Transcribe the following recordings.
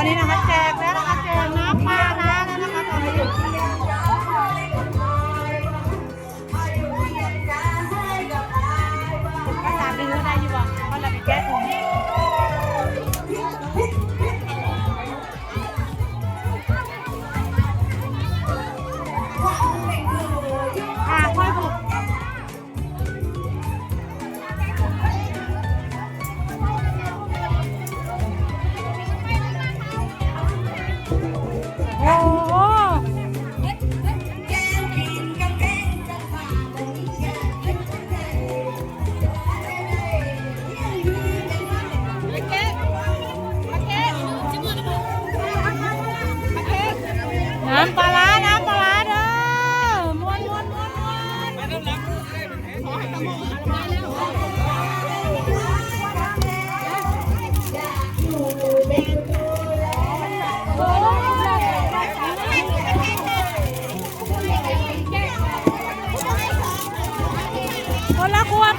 อนนี้นะคะแจกแล้ว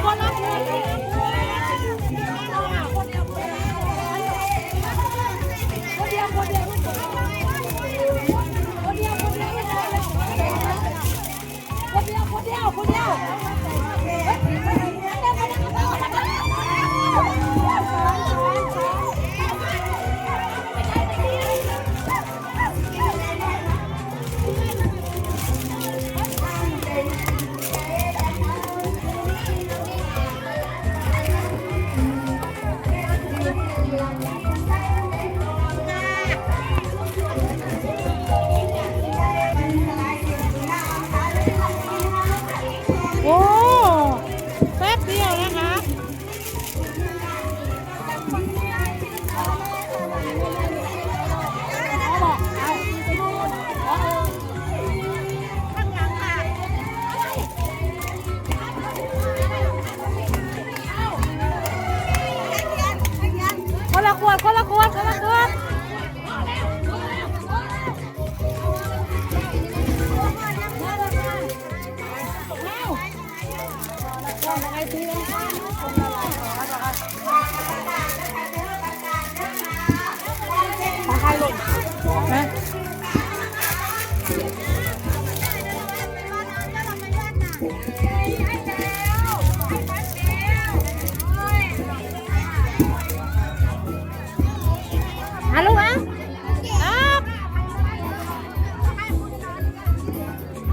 活掉！活掉！活掉！活掉！活掉！活掉！活掉！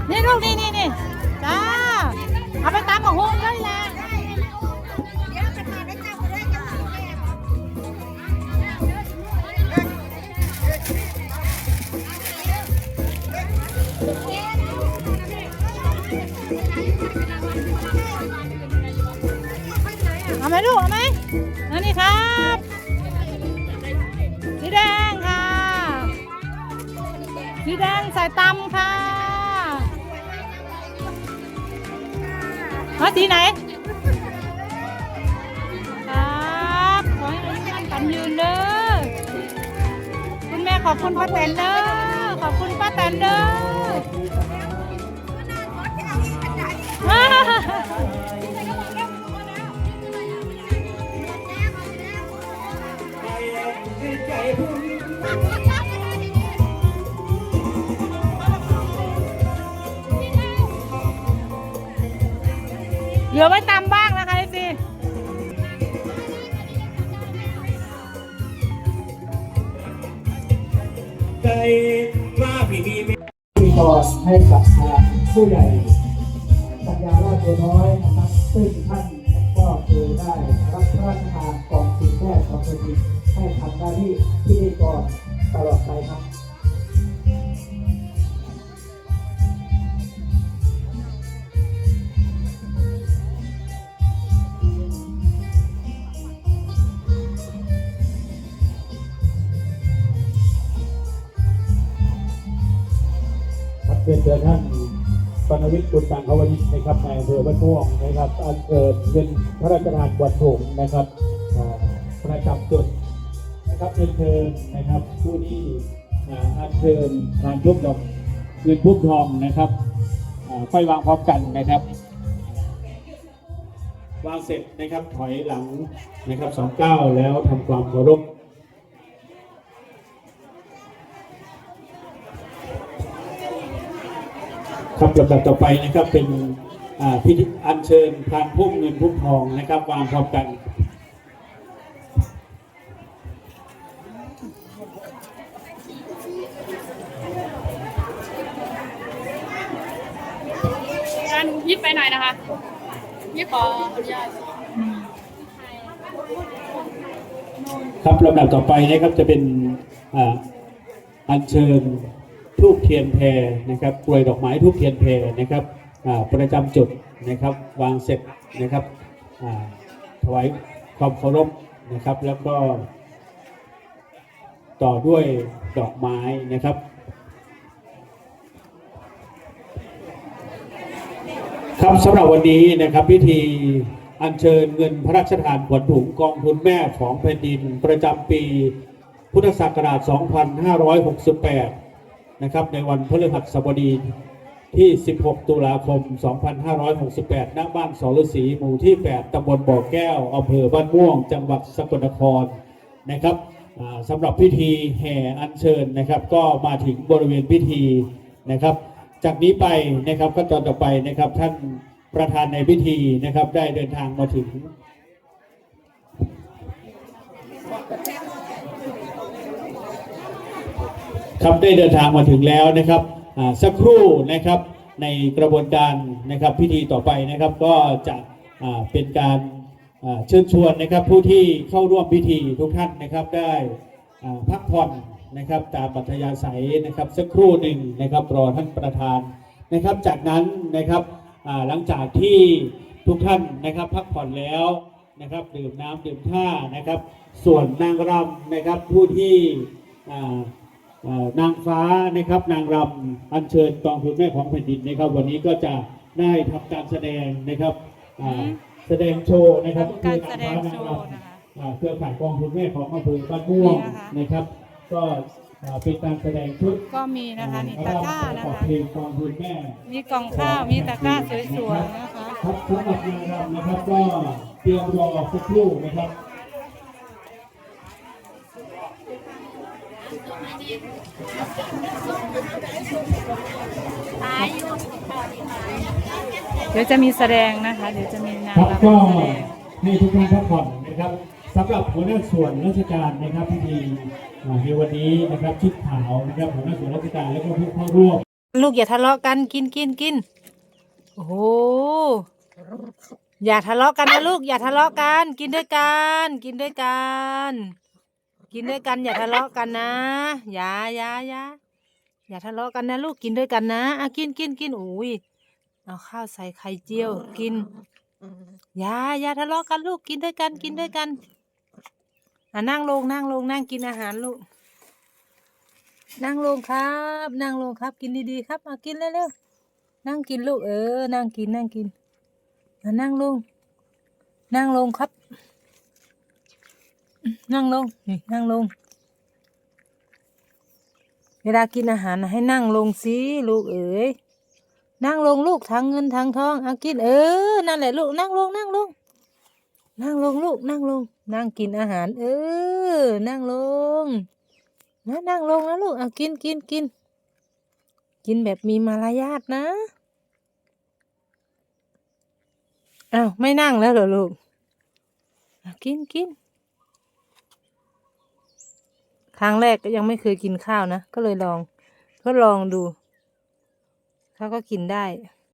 นี่ลูกนี่นี่นี่จ้า เอาไปตามกับโฮมได้แหละเอาไหมลูกเอาไหมนั่นนี่ครับสีแดงค่ะสีแดงใส่ตำค่ะ เอาสีไหนครับขอให้เราท่านกันยืนเด้อคุณแม่ขอบคุณป้าแตนเด้อขอบคุณป้าแตนเด้อเห ลือไว้ตำบ้างนะคะไอซีใจว่าพี่ดีไม่มีพรให้กับทาผู้ใหญ่สัญญาราชบัวน้อยนะครับซึ่งท่านก็เคยได้รับพระราชทานกองทุนแพทย์ของตัวเองให้ทำหน้าที่ที่นี่ก่อนตลอดไปครับ เรียนเชิญท่านปนวิทย์กุลตังคาวนิชนะครับในอำเภอบ้านม่วงนะครับอันเชิญเป็นพระราชทานบวชผงนะครับประจำจุดนะครับเรียนเชิญนะครับผู้ที่อันเชิญงานยุบดอกเงินพุ่มทองนะครับไฟวางพร้อมกันนะครับวางเสร็จนะครับถอยหลังนะครับสองเก้าแล้วทำความเคารพ ครับลำดับต่อไปนะครับเป็นอ่าพิธีอัญเชิญพานพุ่มเงินพุ่มทองนะครับวางพร้อมกันการยิบไปหน่อยนะคะยิบขออนุญาตครับลำดับต่อไปนะครับจะเป็นอ่าอัญเชิญ ทูบเทียนแพรนะครับกลวยดอกไม้ทูบเทียนแพรนะครับประจำจุดนะครับวางเสร็จนะครับถวายความเคารพนะครับ แล้วก็ต่อด้วยดอกไม้นะครับครับสำหรับวันนี้นะครับพิธีอัญเชิญเงินพระราชทานขวัญถุงกองทุนแม่ของแผ่นดินประจำปี พุทธศักราช 2568 นะครับในวันพฤหัสบดีที่ 16 ตุลาคม 2568 ณ บ้านสรศีหมู่ที่ 8 ตำบลบ่อแก้ว อำเภอบ้านม่วง จังหวัดสกลนคร นะครับสำหรับพิธีแห่อัญเชิญนะครับ ก็มาถึงบริเวณพิธีนะครับ จากนี้ไปนะครับขั้นตอนต่อไปนะครับท่านประธานในพิธีนะครับได้เดินทางมาถึง ครับได้เดินทางมาถึงแล้วนะครับสักครู่นะครับในกระบวนการนะครับพิธีต่อไปนะครับก็จะเป็นการเชิญชวนนะครับผู้ที่เข้าร่วมพิธีทุกท่านนะครับได้พักผ่อนนะครับตามปัทยาศัยนะครับสักครู่หนึ่งนะครับรอท่านประธานนะครับ จากนั้นนะครับหลังจากที่ทุกท่านนะครับพักผ่อนแล้วนะครับดื่มน้ำดื่มท่านะครับ ส่วนนางรำนะครับผู้ที่ นางฟ้านะครับนางรำอัญเชิญกองทุนแม่ของแผ่นดินนะครับ วันนี้ก็จะได้ทำการแสดงนะครับอ่าแสดงโชว์นะครับทำการแสดงโชว์นางรำนะคะอ่าเครือข่ายกองทุนแม่ของอำเภอบ้านม่วงนี่นะคะนะครับ ก็อ่าเป็นการแสดงชุดก็มีนะคะนี่ตะกร้านะรำประกอบคะเพลงกองทุนแม่มีกล่องข้าวมีตะกร้าสวยๆนะคะครับสำหรับนางรำนะครับก็เตรียมรอสักครู่นะครับ เดี๋ยวจะมีแสดงนะคะ เดี๋ยวจะมีนางครับรำก็แสดงให้ทุกท่านพักผ่อนนะครับสำหรับหัวหน้าส่วนราชการนะครับที่มีอ่าในวันนี้นะครับชุดขาวนะครับหัวหน้าส่วนราชการแล้วก็ผู้เข้าร่วม ลูกอย่าทะเลาะกันกินกินกินโอ้โหอย่าทะเลาะกันนะลูกอย่าทะเลาะกัน กินด้วยกัน กินด้วยกัน กินด้วยกันอย่าทะเลาะกันนะอย่าอย่าอย่าอย่าทะเลาะกันนะลูกกินด้วยกันนะอะกินกินกินโอ้ยเอาข้าวใส่ไข่เจียวกินอย่าอย่าทะเลาะกันลูกกินด้วยกันกินด้วยกันอะนั่งลงนั่งลงนั่งกินอาหารลูก นั่งลงครับ นั่งลงครับ กินดีๆครับมากินเร็วๆนั่งกินลูกเออ นั่งกินนั่งกินนั่งลง นั่งลงครับ นั่งลงนี่นั่งลง เวลากินอาหารให้นั่งลงสิลูกเอ๋ยนั่งลงลูกทางเงินทางทองเอากินเออนั่นแหละลูกนั่งลงนั่งลง นั่งลงลูกนั่งลง นั่งกินอาหาร เออ นั่งลงนะนั่งลงนะลูกเอากินกินกิน กินแบบมีมารยาทนะอ้าวไม่นั่งแล้วเหรอลูกเอากินกิน ครั้งแรกก็ยังไม่เคยกินข้าวนะ ก็เลยลองก็ลองดู เขาก็กินได้